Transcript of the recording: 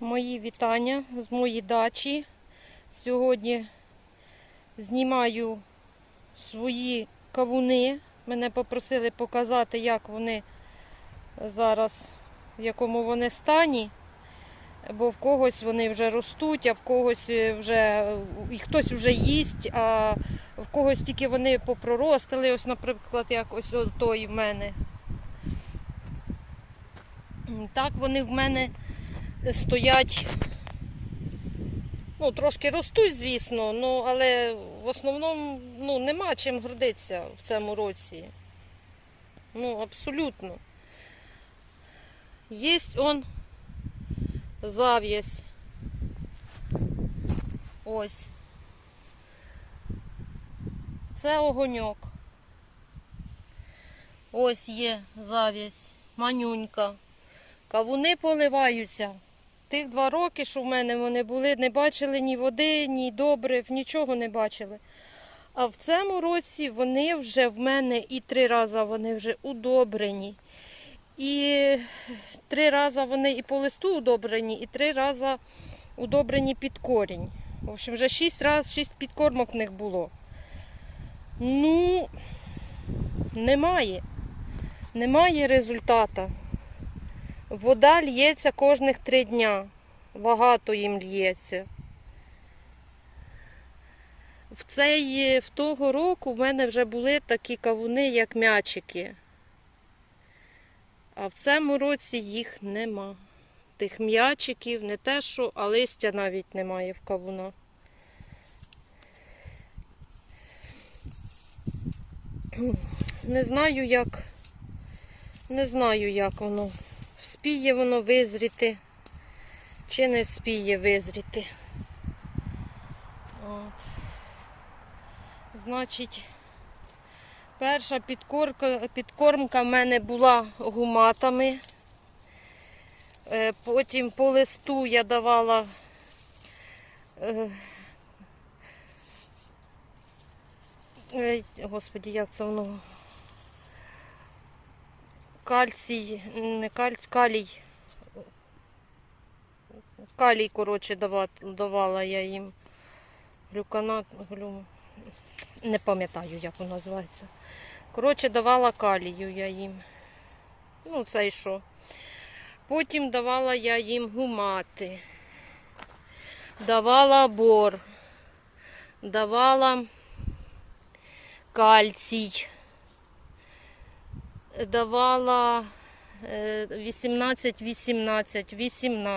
Мої вітання з моєї дачі. Сьогодні знімаю свої кавуни. Мене попросили показати, як вони зараз, в якому вони стані. Бо в когось вони вже ростуть, а в когось вже і хтось вже їсть, а в когось тільки вони попроростили. Ось, наприклад, як ось той в мене. Так вони в мене стоять. Ну, трошки ростуть, звісно, ну, але в основному ну, нема чим гордитися в цьому році. Ну, абсолютно. Є он зав'язь. Ось. Це огоньок. Ось є зав'язь, манюнька. Кавуни поливаються. Тих два роки, що в мене вони були, не бачили ні води, ні добрив, нічого не бачили. А в цьому році вони вже в мене і три рази вони вже удобрені. І три рази вони і по листу удобрені, і три рази удобрені під корінь. В общем, вже шість разів, шість підкормок в них було. Ну, немає. Немає результату. Вода лється кожних три дня. Багато їм лється. В цей, в того року в мене вже були такі кавуни, як м'ячики. А в цьому році їх нема. Тих м'ячиків, не те що, а листя навіть немає в кавунах. Не знаю, як. Не знаю, як воно. Вспіє воно визріти, чи не вспіє визріти. От. Значить, перша підкорка, підкормка в мене була гуматами. Е, Потім по листу я давала е, е, Господі, як це воно? Кальцій, не кальцій, калій. Калій, коротше, давала я їм. Глюканат, глю... не пам'ятаю, як воно називається. Коротше, давала калію я їм. Ну, це і що. Потім давала я їм гумати. Давала бор. Давала кальцій. Давала 18-18, 18.